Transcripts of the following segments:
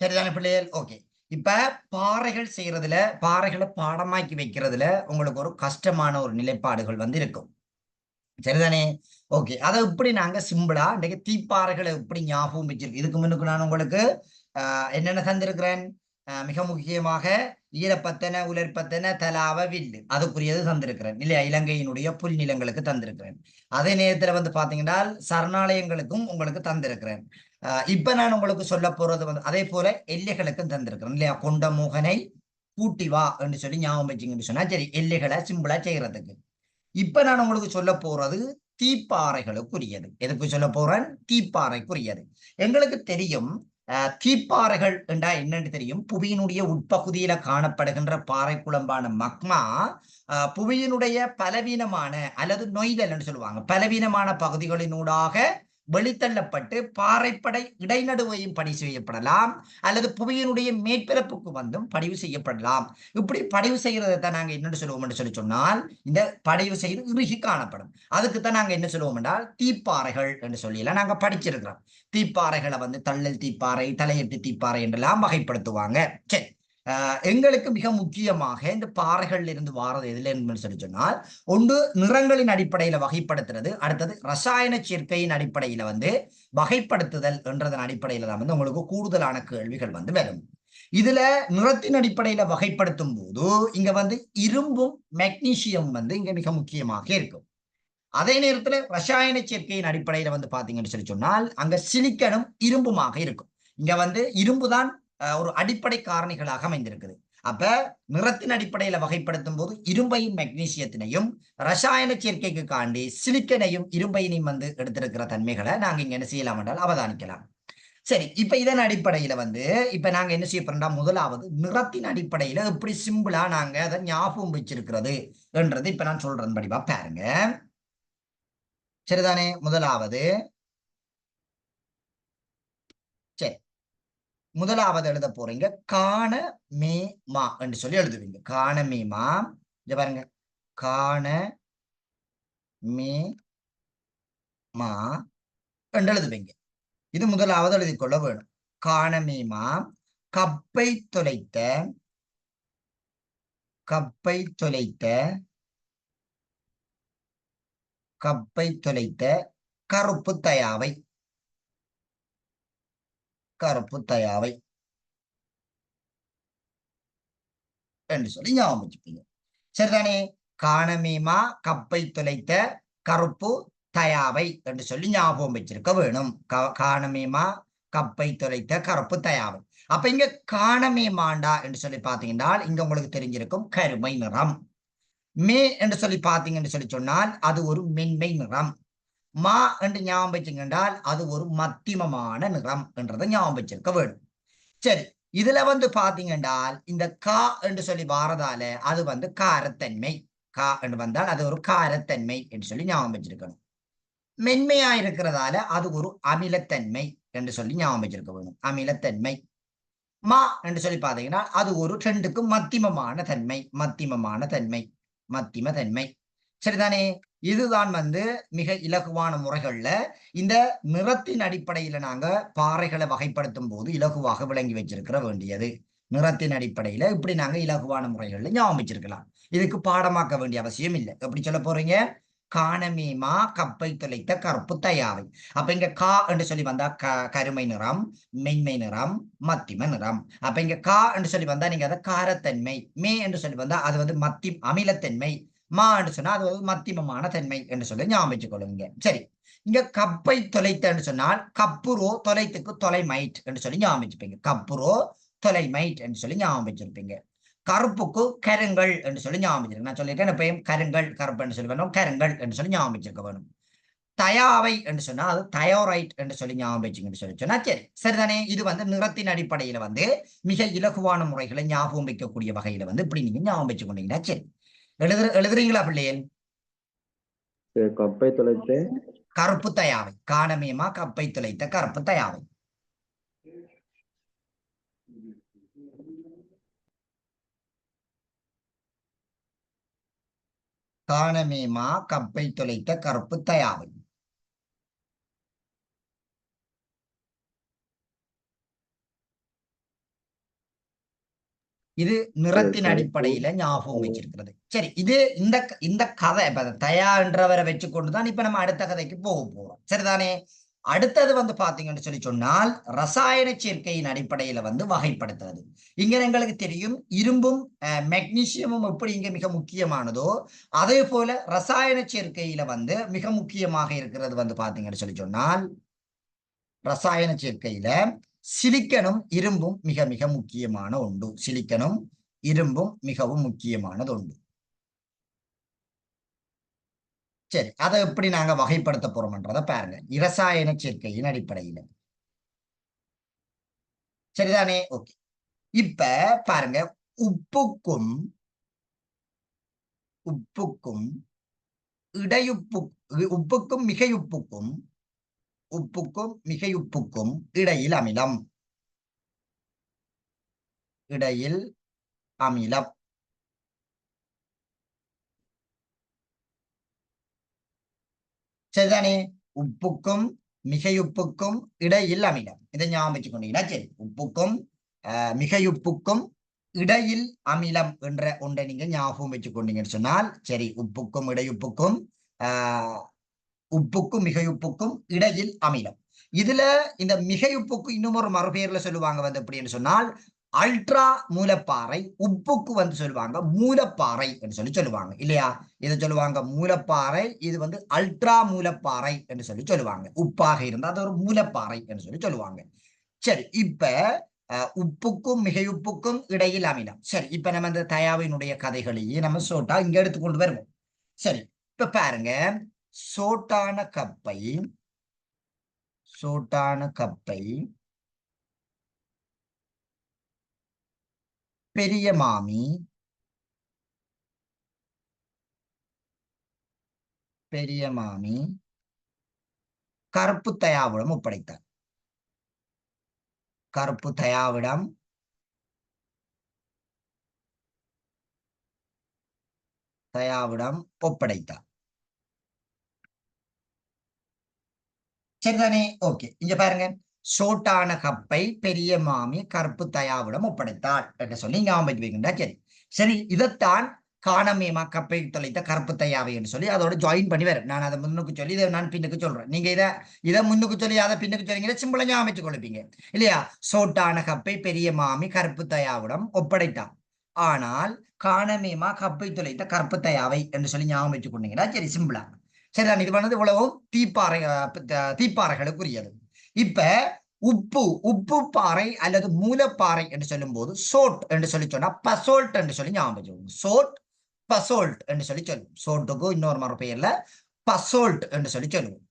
சரிதானே பிள்ளைகள் ஓகே இப்ப பாறைகள் செய்யறதுல பாறைகளை பாடமாக்கி வைக்கிறதுல உங்களுக்கு ஒரு கஷ்டமான ஒரு நிலைப்பாடுகள் வந்து இருக்கும். சரிதானே? ஓகே அதை இப்படி நாங்க சிம்பிளா இன்றைக்கு தீப்பாறைகளை எப்படி ஞாபகம் வச்சிருக்கு இதுக்கு முன்னுக்கு நான் உங்களுக்கு ஆஹ் என்னென்ன தந்திருக்கிறேன்? ஆஹ் மிக முக்கியமாக ஈரப்பத்தன உலர்பத்தன தலாவ வில்லு. அதுக்குரியது தந்திருக்கிறேன். இல்லையா? இலங்கையினுடைய புல் நிலங்களுக்கு தந்திருக்கிறேன். அதே நேரத்துல வந்து பாத்தீங்கன்னா சரணாலயங்களுக்கும் உங்களுக்கு தந்திருக்கிறேன். இப்ப நான் உங்களுக்கு சொல்ல போறது வந்து அதே போல எல்லைகளுக்கும் தந்திருக்கிறேன் இல்லையா? கொண்ட மோகனை கூட்டி வா என்று சொல்லி ஞாபகம் வச்சுங்கன்னு சொன்னா சரி எல்லைகளை சிம்பிளா செய்யறதுக்கு. இப்ப நான் உங்களுக்கு சொல்ல போறது தீப்பாறைகளுக்குரியது. எதுக்கு சொல்ல போறேன்? தீப்பாறைக்குரியது. எங்களுக்கு தெரியும் தீப்பாறைகள் என்றா என்னன்னு தெரியும்? புவியினுடைய உட்பகுதியில காணப்படுகின்ற பாறை குழம்பான மக்மா புவியினுடைய பலவீனமான அல்லது நொய்தல் என்று சொல்லுவாங்க. பலவீனமான பகுதிகளினூடாக வெளித்தள்ளப்பட்டு பாறைப்படை இடைநடுவையும் பணி செய்யப்படலாம். அல்லது புவியினுடைய மேற்பரப்புக்கு வந்தும் படிவு செய்யப்படலாம். இப்படி படிவு செய்யறதை தான் நாங்கள் என்னன்னு சொல்லுவோம்னு சொல்லி சொன்னால் இந்த படிவு செய்து இறுகி காணப்படும். அதுக்கு தான் நாங்கள் என்ன சொல்லுவோம் என்றால் தீப்பாறைகள் என்று சொல்லியெல்லாம் நாங்கள் படிச்சிருக்கிறோம். தீப்பாறைகளை வந்து தள்ளல் தீப்பாறை தலையெட்டு தீப்பாறை என்றெல்லாம் வகைப்படுத்துவாங்க. சரி. எங்களுக்கு மிக முக்கியமாக இந்த பாறைகள்ல இருந்து வாரது எதுல இருந்து சொல்லி சொன்னால் ஒன்று நிறங்களின் அடிப்படையில வகைப்படுத்துறது அடுத்தது ரசாயன சேர்க்கையின் அடிப்படையில வந்து வகைப்படுத்துதல் என்றதன் அடிப்படையில தான் வந்து உங்களுக்கு கூடுதலான கேள்விகள் வந்து வரும். இதுல நிறத்தின் அடிப்படையில வகைப்படுத்தும் போது இங்க வந்து இரும்பும் மெக்னீசியம் வந்து இங்க மிக முக்கியமாக இருக்கும். அதே நேரத்துல ரசாயன சேர்க்கையின் அடிப்படையில வந்து பாத்தீங்கன்னு சொல்லி சொன்னால் அங்க சிலிக்கனும் இரும்புமாக இருக்கும். இங்க வந்து இரும்பு தான் ஒரு அடிப்படை காரணிகளாக அமைந்திருக்குது. அப்ப நிறத்தின் அடிப்படையில வகைப்படுத்தும் போது இரும்பையும் மெக்னீசியத்தினையும் ரசாயன சேர்க்கைக்கு காண்டி சிலிக்கனையும் இரும்பையினையும் வந்து எடுத்திருக்கிற தன்மைகளை நாங்க இங்க என்ன செய்யலாம் என்றால் அவதானிக்கலாம். சரி இப்ப இதன் அடிப்படையில வந்து இப்ப நாங்க என்ன செய்ய போறோம்னா முதலாவது நிறத்தின் அடிப்படையில எப்படி சிம்பிளா நாங்க அதை ஞாபகம் வச்சிருக்கிறது என்றது இப்ப நான் சொல்றேன் படிவா பாருங்க. சரிதானே? முதலாவது. சரி. முதலாவது எழுத போறீங்க காண மே மா என்று சொல்லி எழுதுவீங்க. காண மே மா. இங்க பாருங்க. காண மே மா என்று எழுதுவீங்க. இது முதலாவது எழுதி கொள்ள வேணும். காணமேமா கப்பை தொலைத்த கப்பை தொலைத்த கப்பை தொலைத்த கருப்பு தயாவை கருப்பு தயாவை என்று சொல்லி ஞாபகம் வச்சுப்பீங்க சரிதானே? காணமீமா கப்பை தொலைத்த கருப்பு தயாவை என்று சொல்லி ஞாபகம் வச்சிருக்க வேணும். க- கப்பை தொலைத்த கருப்பு தயாவை. அப்ப இங்க காணமே மாண்டா என்று சொல்லி பாத்தீங்கன்னா இங்க உங்களுக்கு தெரிஞ்சிருக்கும் கருமை நிறம். மே என்று சொல்லி பாத்தீங்கன்னு சொல்லி சொன்னால் அது ஒரு மென்மை நிறம். மா என்று ஞாபகம் வச்சுங்கன்றால் அது ஒரு மத்தியமமான நிறம் என்றதை ஞாபகம் வச்சிருக்க வேணும் சரி இதுல வந்து பாத்தீங்கன்றால் இந்த கா என்று சொல்லி வாரதால அது வந்து காரத்தன்மை. கா என்று வந்தால் அது ஒரு காரத்தன்மை என்று சொல்லி ஞாபகம் வச்சிருக்கணும். மென்மையா இருக்கிறதால அது ஒரு அமிலத்தன்மை என்று சொல்லி ஞாபகம் வச்சிருக்க வேணும். அமிலத்தன்மை. மா என்று சொல்லி பாத்தீங்கன்னா அது ஒரு ரெண்டுக்கும் மத்தியமமான தன்மை மத்தியமமான தன்மை மத்தியம தன்மை. சரிதானே? இதுதான் வந்து மிக இலகுவான முறைகள்ல இந்த நிறத்தின் அடிப்படையில நாங்க பாறைகளை வகைப்படுத்தும் போது இலகுவாக விளங்கி வச்சிருக்கிற வேண்டியது. நிறத்தின் அடிப்படையில இப்படி நாங்க இலகுவான முறைகள்ல ஞாபகம் இதுக்கு பாடமாக்க வேண்டிய அவசியம் இல்லை. எப்படி சொல்ல போறீங்க? காணமேமா கப்பை தொலைத்த கருப்பு தயாவை. அப்ப இங்க கா என்று சொல்லி வந்தா க கருமை நிறம் மென்மை நிறம் மத்திம நிறம். அப்ப இங்க கா என்று சொல்லி வந்தா நீங்க அதை காரத்தன்மை மே என்று சொல்லி வந்தா அது வந்து மத்தி அமிலத்தன்மை. மா சொன்னா அது ஒரு மத்தியமமான தன்மை என்று சொல்லி ஞாபகம் சரி. இங்க கப்பை தொலைத்தன்னு சொன்னால் கப்புரோ தொலைத்துக்கு தொலைமைட் என்று சொல்லி ஞாபகம் வச்சுப்பீங்க. கப்புரோ தொலைமைட் என்று சொல்லி ஞாபகம் வச்சிருப்பீங்க. கருப்புக்கு கருங்கள் என்று சொல்லி ஞாபகம் வச்சிருக்கேன். நான் சொல்லியிருக்கேன் எப்பயும் கருங்கள் கருப்பு என்று சொல்லி வேணும் கருங்கள் என்று சொல்லி ஞாபகம் வச்சிருக்க வேணும். தயாவை என்று சொன்னா அது தயோரைட் என்று சொல்லி ஞாபகம் வச்சுங்கன்னு சொல்லி சொன்னா சரி. சரிதானே? இது வந்து நிறத்தின் அடிப்படையில வந்து மிக இலகுவான முறைகளை ஞாபகம் வைக்கக்கூடிய வகையில வந்து இப்படி நீங்க ஞாபகம் வச்சுக்கொண்டீங்கன்னா சரி. எழுதுற எழுதுறீங்களா சரி, கப்பை தொலைத்து கருப்பு தயாவை. காணமேமா கப்பை துளைத்த கருப்பு தயாவை. காணமேமா கப்பை துளைத்த கருப்பு தயாவை. இது நிறத்தின். அடிப்படையில ஞாபகம் வச்சிருக்கிறது. சரி இது இந்த இந்த கதை இப்ப அந்த தயான்றவரை வச்சு கொண்டுதான் இப்ப நம்ம அடுத்த கதைக்கு போக போறோம். சரிதானே? அடுத்தது வந்து பாத்தீங்கன்னு சொல்லி சொன்னால் ரசாயன சேர்க்கையின் அடிப்படையில வந்து வகைப்படுத்துறது. இங்க எங்களுக்கு தெரியும் இரும்பும் மெக்னீசியமும் எப்படி இங்க மிக முக்கியமானதோ அதே போல ரசாயன சேர்க்கையில வந்து மிக முக்கியமாக இருக்கிறது வந்து பாத்தீங்கன்னு சொல்லி சொன்னால் ரசாயன சேர்க்கையில சிலிக்கனும் இரும்பும் மிக மிக முக்கியமான ஒன்று. சிலிக்கனும் இரும்பும் மிகவும் முக்கியமானது ஒன்று. சரி அதை எப்படி நாங்க வகைப்படுத்த போறோம்ன்றத பாருங்க. இரசாயன சேர்க்கையின் அடிப்படையில. சரிதானே? ஓகே. இப்ப பாருங்க உப்புக்கும் உப்புக்கும் இடையுப்பு உப்புக்கும் மிகையுப்புக்கும் உப்புக்கும் மிகையுப்புக்கும் இடையில் அமிலம். இடையில் அமிலம். சரிதானே? உப்புக்கும் மிகையுப்புக்கும் இடையில் அமிலம். இதை ஞாபகம் வச்சுக்கொண்டீங்கன்னா சரி. உப்புக்கும் மிகையுப்புக்கும் இடையில் அமிலம் என்ற ஒன்றை நீங்க ஞாபகம் வச்சுக்கொண்டீங்கன்னு சொன்னால் சரி உப்புக்கும் இடையுப்புக்கும் ஆஹ், உப்புக்கும் மிகையுப்புக்கும் இடையில் அமிலம். இதுல இந்த மிகையுப்புக்கு இன்னும் ஒரு மறுபெயர்ல சொல்லுவாங்க வந்து அப்படின்னு சொன்னால் அல்ட்ரா மூலப்பாறை உப்புக்கு வந்து சொல்லுவாங்க மூலப்பாறை என்று சொல்லி சொல்லுவாங்க. இல்லையா? இதை சொல்லுவாங்க மூலப்பாறை இது வந்து அல்ட்ரா மூலப்பாறை என்று சொல்லி சொல்லுவாங்க. உப்பாக இருந்தா அது ஒரு மூலப்பாறை என்று சொல்லி சொல்லுவாங்க. சரி இப்ப அஹ், உப்புக்கும் மிகையுப்புக்கும் இடையில் அமிலம். சரி இப்ப நம்ம இந்த தயாவினுடைய கதைகளையே நம்ம சோட்டா இங்க எடுத்துக்கொண்டு வருவோம். சரி இப்ப பாருங்க. சோட்டான கப்பை சோட்டான கப்பை பெரிய மாமி பெரிய மாமி கருப்பு தயாவிடம் ஒப்படைத்தார். கருப்பு தயாவிடம் தயாவிடம் ஒப்படைத்தார். சரிதானே ஓகே இங்க பாருங்க. சோட்டான கப்பை பெரிய மாமி கருப்பு தயாவிடம் ஒப்படைத்தாள் என்று சொல்லி ஞாபகம் வச்சு வைக்கின்றா சரி. சரி இதைத்தான் காணமேமா கப்பை தொலைத்த கருப்பு தையாவை என்று சொல்லி அதோட ஜாயின் பண்ணி வரேன் நான் அதை முன்னுக்கு சொல்லி இதை நான் பின்னுக்கு சொல்றேன். நீங்க இதை இதை முன்னுக்கு சொல்லி அதை பின்னுக்கு சொல்லிங்க சிம்பிளா ஞாபகம் வச்சு கொடுப்பீங்க இல்லையா? சோட்டான கப்பை பெரிய மாமி கருப்பு தயாவிடம் ஒப்படைத்தான் ஆனால் காணமேமா கப்பை தொலைத்த கருப்பு தயாவை என்று சொல்லி ஞாபகம் வச்சு கொண்டீங்கன்னா சரி சிம்பிளா. சரிதான் இது பண்ணது இவ்வளவும் தீப்பாறை தீப்பாறைகளுக்குரியது. இப்ப உப்பு உப்பு பாறை அல்லது மூலப்பாறை என்று சொல்லும் போது சோட் என்று சொல்லி சொன்னா பசோல்ட் என்று சொல்லி ஞாபகம் சோட் பசோல்ட் என்று சொல்லி சொல்லுவோம். சோட்டுக்கு இன்னொரு மறு பெயர்ல பசோல்ட் என்று சொல்லி சொல்லுவோம்.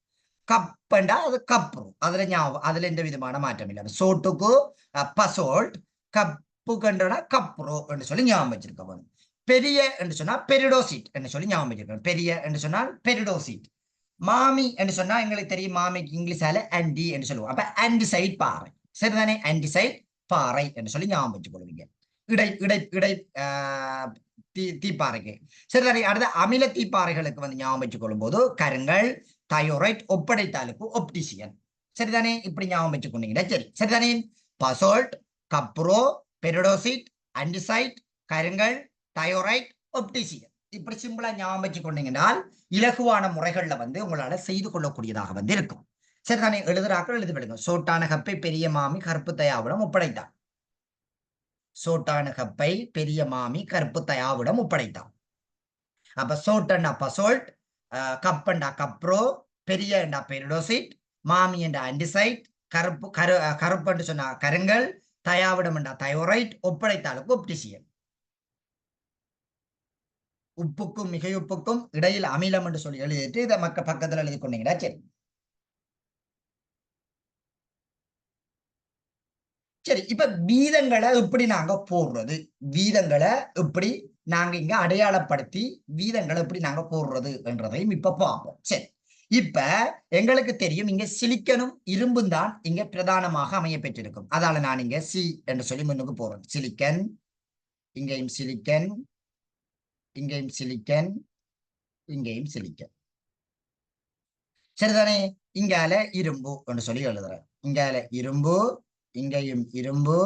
கப்புண்டா அது கப்பு. அதுல ஞாபகம் அதுல எந்த விதமான மாற்றம் இல்லை சோட்டுக்கு பசோல்ட் கப்பு கண்டனா கப்ரோ என்று சொல்லி ஞாபகம் வச்சிருக்க பெரிய என்று சொன்னா பெரிடோசிட் என்று சொல்லி ஞாபகம் வச்சிருக்கோம் பெரிய என்று சொன்னால் பெரிடோசிட். மாமி என்று சொன்னா எங்களுக்கு தெரியும் மாமிக்கு இங்கிலீஷால ஆன்டி என்று சொல்லுவோம். அப்ப ஆன்டிசைட் பாறை. சரிதானே? ஆன்டிசைட் பாறை என்று சொல்லி ஞாபகம் வச்சு கொள்வீங்க இடை இடை இடை தீ தீப்பாறைக்கு. சரிதானே? அடுத்த அமில தீப்பாறைகளுக்கு வந்து ஞாபகம் வச்சு கொள்ளும் போது கருங்கல் தயோரைட் ஒப்படைத்தாலுக்கு ஒப்டிசியன் சரிதானே? இப்படி ஞாபகம் வச்சு கொண்டீங்கன்னா சரி. சரிதானே? பசோல்ட் கப்ரோ பெரிடோசிட் ஆன்டிசைட் கருங்கல் தயோரைட் ஒப்டிசியன் இப்படி சிம்பிளா ஞாபகம் வச்சு கொண்டீங்கன்னால் இலகுவான முறைகள்ல வந்து உங்களால செய்து கொள்ளக்கூடியதாக வந்து இருக்கும். சரிதானே எழுதுறாக்கள் எழுதி விடுங்க சோட்டான கப்பை பெரிய மாமி கருப்பு தயாவிடம் ஒப்படைத்தான். சோட்டான கப்பை பெரிய மாமி கருப்பு தயாவிடம் ஒப்படைத்தான். அப்ப சோட்டண்டா பசோல்ட் கப்பண்டா கப்ரோ பெரியண்டா பெரிடோசிட் மாமி என்ற ஆன்டிசைட் கருப்பு கரு கருப்புன்னு சொன்னா கருங்கல் தயாவிடம் என்றா தயோரைட் ஒப்படைத்தாளுக்கு ஒப்டிசியன் உப்புக்கும் மிகையுப்புக்கும் இடையில் அமிலம் என்று சொல்லி எழுதிட்டு இதை மக்க பக்கத்துல எழுதி கொண்டீங்கன்னா சரி. சரி இப்ப வீதங்களை இப்படி நாங்க போடுறது? வீதங்களை இப்படி நாங்க இங்க அடையாளப்படுத்தி வீதங்களை எப்படி நாங்க போடுறது என்றதையும் இப்ப பார்ப்போம். சரி இப்ப எங்களுக்கு தெரியும் இங்க சிலிக்கனும் இரும்பும் தான் இங்க பிரதானமாக அமைய பெற்றிருக்கும். அதால நான் இங்க சி என்று சொல்லி முன்னுக்கு போறேன். சிலிக்கன் இங்கேயும் சிலிக்கன் இங்கேயும் சிலிக்கன் இங்கேயும் சிலிக்கன் சரிதானே? இங்கால இரும்பு என்று சொல்லி எழுதுறேன் இங்கால இரும்பு இங்கேயும் இரும்பு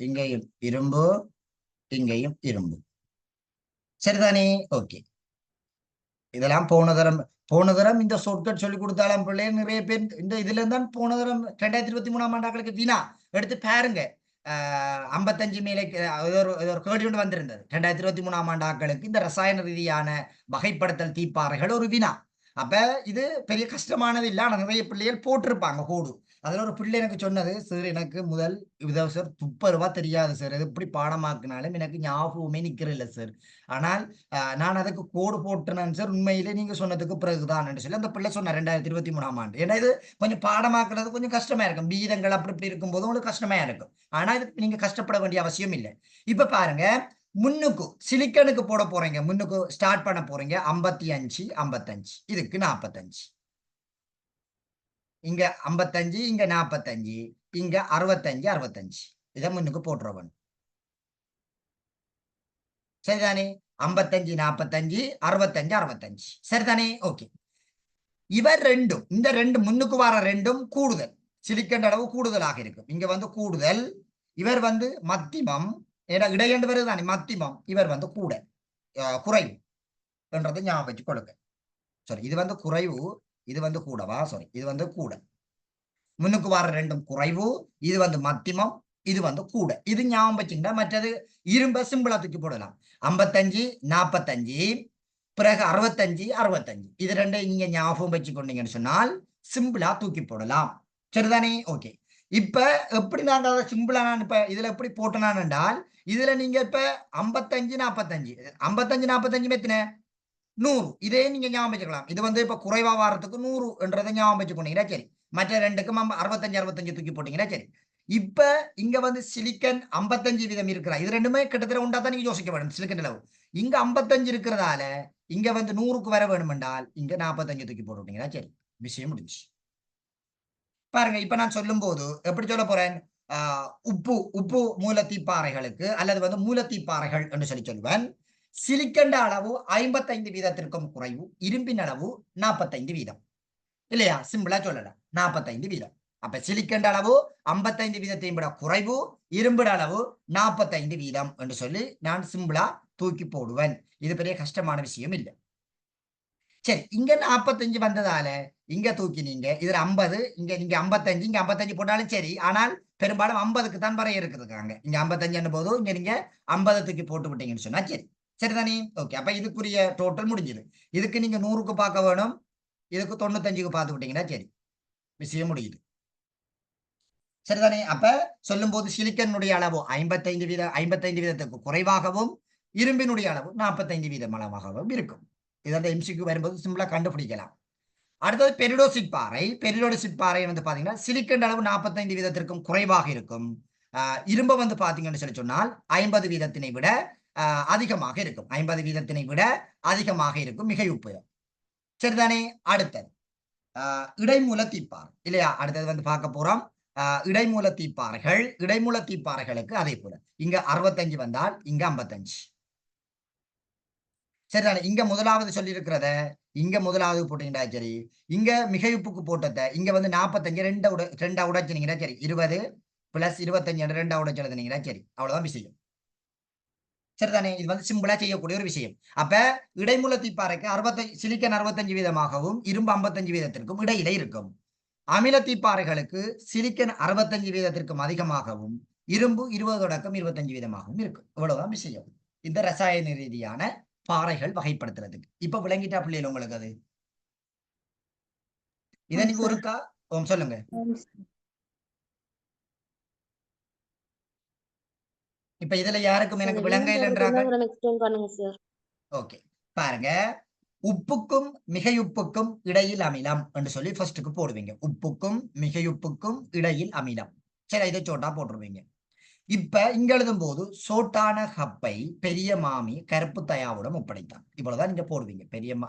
இங்கேயும் இரும்பு இங்கேயும் இரும்பு. சரிதானே? ஓகே இதெல்லாம் போன தரம் போன தரம் இந்த ஷார்ட்கட் சொல்லி கொடுத்தாலும் பிள்ளைங்க நிறைய பேர் இந்த இதுல இருந்தான் போன தரம் ரெண்டாயிரத்தி இருபத்தி மூணாம் ஆண்டாக்களுக்கு வீணா. எடுத்து பாருங்க. ஐம்பத்தஞ்சு மேலே ஒரு ஒரு கேள்வி ஒன்று வந்திருந்தது. ரெண்டாயிரத்தி இருபத்தி மூணாம் ஆண்டு ஆக்களுக்கு இந்த ரசாயன ரீதியான வகைப்படுத்தல் தீப்பாறைகள் ஒரு வினா. அப்ப இது பெரிய கஷ்டமானது இல்லை. ஆனா நிறைய பிள்ளைகள் போட்டிருப்பாங்க கோடு. அதுல ஒரு பிள்ளை எனக்கு சொன்னது சார் எனக்கு முதல் இதை சார் துப்பருவா தெரியாது சார். இது இப்படி பாடமாக்குனாலும் எனக்கு ஞாபகமே நிற்கிறதில்ல சார். ஆனால் நான் அதுக்கு கோடு போட்டுனேன் சார். உண்மையிலே நீங்க சொன்னதுக்கு பிறகுதான் சொல்லி அந்த பிள்ளை சொன்னார் ரெண்டாயிரத்தி இருபத்தி மூணாம் ஆண்டு. ஏன்னா இது கொஞ்சம் பாடமாக்குறது கொஞ்சம் கஷ்டமா இருக்கும். வீதங்கள் அப்படி இப்படி இருக்கும்போது உங்களுக்கு கஷ்டமா இருக்கும். ஆனா இதுக்கு நீங்க கஷ்டப்பட வேண்டிய அவசியம் இல்லை. இப்ப பாருங்க முன்னுக்கு சிலிக்கனுக்கு போட போறீங்க. முன்னுக்கு ஸ்டார்ட் பண்ண போறீங்க. ஐம்பத்தி அஞ்சு ஐம்பத்தஞ்சு. இதுக்கு நாற்பத்தஞ்சு இங்க ஐம்பத்தஞ்சு இங்க நாற்பத்தஞ்சு இங்க அறுபத்தஞ்சு அறுபத்தஞ்சு. இதை முன்னுக்கு போட்டுருவன். சரிதானே? ஐம்பத்தஞ்சு நாற்பத்தஞ்சு அறுபத்தஞ்சு அறுபத்தஞ்சு. சரிதானே? ஓகே இவர் ரெண்டும் இந்த ரெண்டு முன்னுக்கு வர ரெண்டும் கூடுதல். சிலிக்கன் அளவு கூடுதலாக இருக்கும். இங்க வந்து கூடுதல். இவர் வந்து மத்திமம் ஏன்னா இடையண்டு வருது தானே மத்திமம் இவர் வந்து கூட குறைவு என்றதை ஞாபகம் வச்சு கொடுங்க சாரி இது வந்து குறைவு இது வந்து கூடவா சாரி இது வந்து கூட முன்னுக்கு வர ரெண்டும் குறைவு இது வந்து மத்திமம் இது வந்து கூட இது ஞாபகம் வச்சுக்கிட்டா மற்றது இரும்ப சிம்பிளா தூக்கி போடலாம் ஐம்பத்தஞ்சு நாற்பத்தஞ்சு பிறகு அறுபத்தஞ்சு அறுபத்தஞ்சு இது ரெண்டையும் நீங்க ஞாபகம் வச்சுக்கொண்டீங்கன்னு சொன்னால் சிம்பிளா தூக்கி போடலாம் சரிதானே ஓகே இப்ப எப்படி நான் சிம்பிளா நான் இப்ப இதுல எப்படி போட்டேனான் என்றால் இதுல நீங்க இப்ப ஐம்பத்தஞ்சு நாற்பத்தஞ்சு ஐம்பத்தஞ்சு நாற்பத்தஞ்சு மெத்தின நூறு. இதே நீங்க ஞாபகம் வச்சுக்கலாம். இது வந்து இப்ப குறைவா வாரத்துக்கு நூறு என்றதை ஞாபகம் வச்சுக்கொண்டீங்கன்னா சரி. மற்ற ரெண்டுக்கும் அறுபத்தஞ்சு அறுபத்தஞ்சு தூக்கி போட்டீங்கன்னா சரி. இப்ப இங்க வந்து சிலிக்கன் ஐம்பத்தஞ்சு வீதம் இருக்கிறா இது ரெண்டுமே கிட்டத்தட்ட உண்டா தான் நீங்க யோசிக்க வேணும். சிலிக்கன் அளவு. இங்க ஐம்பத்தஞ்சு இருக்கிறதால இங்க வந்து நூறுக்கு வர வேணும் என்றால் இங்க நாற்பத்தஞ்சு தூக்கி போட்டுட்டீங்கன்னா சரி. விஷயம் முடிஞ்சு பாருங்க இப்ப நான் சொல்லும் போது எப்படி சொல்ல போறேன்? ஆஹ் உப்பு உப்பு மூலத்தீப்பாறைகளுக்கு அல்லது வந்து மூலத்தீப்பாறைகள் என்று சொல்லி சொல்லுவேன். சிலிக்கண்ட அளவு ஐம்பத்தைந்து வீதத்திற்கும் குறைவு இரும்பின் அளவு நாற்பத்தைந்து வீதம். இல்லையா? சிம்பிளா சொல்லலாம். நாற்பத்தைந்து வீதம். அப்ப சிலிக்கண்ட அளவு ஐம்பத்தைந்து வீதத்தையும் விட குறைவு இரும்பிட அளவு நாற்பத்தைந்து வீதம் என்று சொல்லி நான் சிம்பிளா தூக்கி போடுவேன். இது பெரிய கஷ்டமான விஷயம் இல்லை. சரி இங்க நாற்பத்தஞ்சு வந்ததால இங்க தூக்கினீங்க. இதுல ஐம்பது இங்க நீங்க ஐம்பத்தஞ்சு இங்க ஐம்பத்தஞ்சு போட்டாலும் சரி. ஆனால் பெரும்பாலும் ஐம்பதுக்கு தான் வரைய இருக்குதுக்காங்க. இங்க ஐம்பத்தஞ்சு போதும் இங்க நீங்க ஐம்பது தூக்கி போட்டு விட்டீங்கன்னு சொன்னா சரி. சரிதானே? ஓகே. அப்ப இதுக்குரிய டோட்டல் முடிஞ்சது. இதுக்கு நீங்க நூறுக்கு பார்க்க வேணும். இதுக்கு தொண்ணூத்தஞ்சுக்கு பார்த்து விட்டீங்கன்னா சரி. விஷயம் முடியுது. சரிதானே? அப்ப சொல்லும் போது சிலிக்கனுடைய அளவு ஐம்பத்தைந்து வீத ஐம்பத்தைந்து வீதத்துக்கு குறைவாகவும் இரும்பினுடைய அளவு நாற்பத்தைந்து வீதம் அளவாகவும் இருக்கும். இதோட எம்சிக்கு வரும்போது சிம்பிளா கண்டுபிடிக்கலாம். அடுத்தது பெரிடோசிட் பாறை. பெரிடோசிட் பாறை வந்து பாத்தீங்கன்னா சிலிக்கன் அளவு நாற்பத்தைந்து வீதத்திற்கும் குறைவாக இருக்கும். ஆஹ் இரும்பு வந்து பாத்தீங்கன்னு சொல்லி சொன்னால் ஐம்பது வீதத்தினை விட ஆஹ் அதிகமாக இருக்கும். ஐம்பது வீதத்தினை விட அதிகமாக இருக்கும் மிக உபயோகம். சரிதானே? அடுத்தது ஆஹ் இடைமூல தீப்பாறை. இல்லையா? அடுத்தது வந்து பார்க்க போறோம். ஆஹ் இடைமூல தீப்பாறைகள். இடைமூல தீப்பாறைகளுக்கு அதே போல. இங்க அறுபத்தஞ்சு வந்தால் இங்க ஐம்பத்தஞ்சு. சரிதானே இங்க முதலாவது சொல்லியிருக்கிறத இங்க முதலாவது போட்டீங்கன்னா சரி. இங்க மிகைப்புக்கு போட்டத இங்க வந்து நாற்பத்தஞ்சு ரெண்டா உட ரெண்டா உடைச்சினீங்கன்னா சரி. இருபது பிளஸ் இருபத்தஞ்சு ரெண்டா உடைச்சு எழுதுனீங்கன்னா சரி. அவ்வளவுதான் விஷயம். சரிதானே? இது வந்து சிம்பிளா செய்யக்கூடிய ஒரு விஷயம். அப்ப இடைமுல தீப்பாறைக்கு அறுபத்தஞ்சு சிலிக்கன் அறுபத்தஞ்சு வீதமாகவும் இரும்பு ஐம்பத்தஞ்சு வீதத்திற்கும் இடையில இருக்கும். அமில தீப்பாறைகளுக்கு சிலிக்கன் அறுபத்தஞ்சு வீதத்திற்கும் அதிகமாகவும் இரும்பு இருபது தொடக்கம் இருபத்தஞ்சு வீதமாகவும் இருக்கும். இவ்வளவுதான் விஷயம். இந்த ரசாயன ரீதியான பாறைகள் வகைப்படுத்துறதுக்கு. இப்ப விளங்கிட்டா பிள்ளைகள் உங்களுக்கு அது? இதை நீங்க. ஒருக்கா? ஓம் சொல்லுங்க. இப்ப இதுல யாருக்கும் எனக்கு விளங்க இல்லைன்றாங்க? ஓகே. பாருங்க. உப்புக்கும் மிகையுப்புக்கும் இடையில் அமிலம் என்று சொல்லி ஃபர்ஸ்ட்டுக்கு போடுவீங்க. உப்புக்கும் மிகையுப்புக்கும் இடையில் அமிலம். சரி இதை சோட்டா போட்டுருவீங்க. இப்ப இங்க எழுதும் போது சோட்டான ஹப்பை பெரிய மாமி கருப்பு தயாவுடன் ஒப்படைத்தான். இவ்வளவுதான் நீங்க போடுவீங்க. பெரிய மா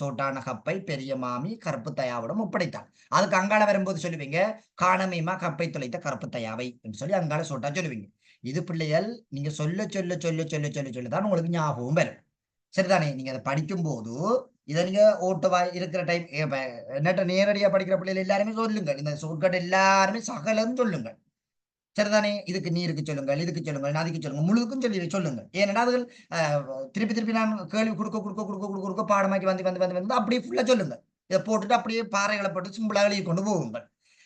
சோட்டான ஹப்பை பெரிய மாமி கருப்பு தயாவுடன் ஒப்படைத்தான். அதுக்கு அங்கால வரும்போது சொல்லுவீங்க காணமீமா கப்பை துளைத்த கருப்பு தயாவை என்று சொல்லி அங்கால சோட்டா சொல்லுவீங்க. இது பிள்ளைகள் நீங்க சொல்ல சொல்ல சொல்ல சொல்ல சொல்ல சொல்ல தான் உங்களுக்கு ஞாபகம் வரும். சரிதானே? நீங்க அதை படிக்கும் போது இதை நீங்க ஓட்டவா இருக்கிற டைம் என்னட்ட நேரடியா படிக்கிற பிள்ளைகள் எல்லாருமே சொல்லுங்க இந்த சொற்கட் எல்லாருமே சகலம் சொல்லுங்க சரிதானே? இதுக்கு நீருக்கு சொல்லுங்கள் இதுக்கு சொல்லுங்கள் நதிக்கு சொல்லுங்கள் முழுக்கும் சொல்லி சொல்லுங்கள். ஏன்னா அதுகள் அஹ், திருப்பி திருப்பி நான் கேள்வி கொடுக்க கொடுக்க கொடுக்க கொடுக்க கொடுக்க பாடமாக்கி வந்து வந்து வந்து வந்து அப்படியே ஃபுல்லாக சொல்லுங்க இதை போட்டுட்டு அப்படியே பாறைகளை போட்டு சிம்பிளாக எழுதி கொண்டு போகுங்கள்.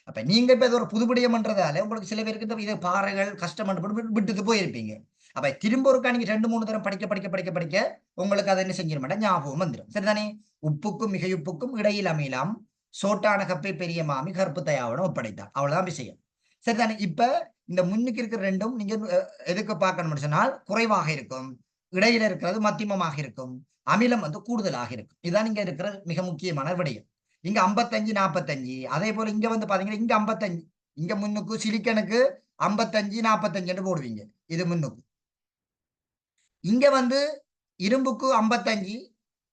அப்ப நீங்க இப்போ இது ஒரு புதுபடியம்ன்றதால உங்களுக்கு சில பேருக்கு இந்த இது பாறைகள் கஷ்டம் பண்ணி விட்டுட்டு போயிருப்பீங்க. அப்ப திரும்ப ஒருக்கா நீங்க ரெண்டு மூணு தரம் படிக்க படிக்க படிக்க படிக்க உங்களுக்கு அதை என்ன செஞ்சிட மாட்டேன் ஞாபகம் வந்துடும் சரிதானே? உப்புக்கும் மிகையுப்புக்கும் இடையில் அமையலாம். சோட்டான கப்பை பெரிய மாமி கருப்பு தயாவனம் ஒப்படைத்தார். விஷயம். சரிதானே? இப்போ இந்த முன்னுக்கு இருக்கிற ரெண்டும் நீங்க எதுக்கு பார்க்கணும்னு சொன்னால் குறைவாக இருக்கும். இடையில இருக்கிறது மத்தியமமாக இருக்கும். அமிலம் வந்து கூடுதலாக இருக்கும். இதுதான் இங்க இருக்கிற மிக முக்கியமான விடயம். இங்க ஐம்பத்தஞ்சு நாற்பத்தஞ்சு அதே போல இங்க வந்து பாத்தீங்கன்னா இங்க ஐம்பத்தஞ்சு. இங்க முன்னுக்கு சிலிக்கனுக்கு ஐம்பத்தஞ்சு நாற்பத்தஞ்சுன்னு போடுவீங்க. இது முன்னுக்கு. இங்க வந்து இரும்புக்கு ஐம்பத்தஞ்சு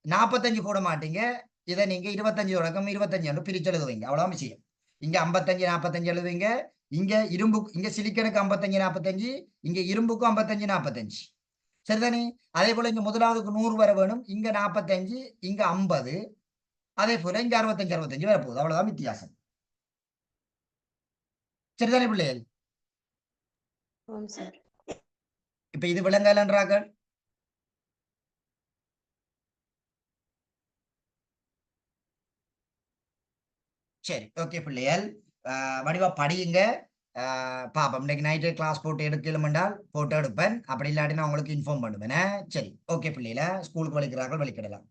நாற்பத்தஞ்சு போட மாட்டீங்க. இதை நீங்க இருபத்தஞ்சு தொடக்கம் இருபத்தஞ்சு பிரிச்சு எழுதுவீங்க. அவ்வளவு விஷயம். இங்க ஐம்பத்தஞ்சு நாற்பத்தஞ்சு எழுதுவீங்க. இங்க இரும்பு இங்க சிலிக்கனுக்கு ஐம்பத்தஞ்சு நாற்பத்தஞ்சு இங்க இரும்புக்கு ஐம்பத்தஞ்சு நாற்பத்தஞ்சு சரிதானே? அதே போல இங்க முதலாவதுக்கு நூறு வர வேணும். இங்க நாற்பத்தஞ்சு இங்க ஐம்பது. அதே போல இங்க அறுபத்தஞ்சு அறுபத்தஞ்சு வரப்போகுது அவ்வளவுதான் வித்தியாசம். சரிதானே பிள்ளைகள்? இப்ப இது விளங்கலன்றார்கள் சரி ஓகே பிள்ளைகள். வடிவா படியுங்க. ஆஹ் பாப்போம். இன்னைக்கு நைட்டு கிளாஸ் போட்டு எடுக்கலும் என்றால் போட்டோ எடுப்பேன். அப்படி இல்லாட்டி நான் உங்களுக்கு இன்ஃபார்ம் பண்ணுவேன்? சரி. ஓகே பிள்ளைகள. ஸ்கூலுக்கு வலிக்கிறார்கள் வலிக்கிடலாம்.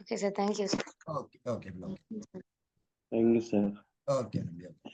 Okay sir thank you sir okay okay okay thank you sir okay நம்பி ஓகே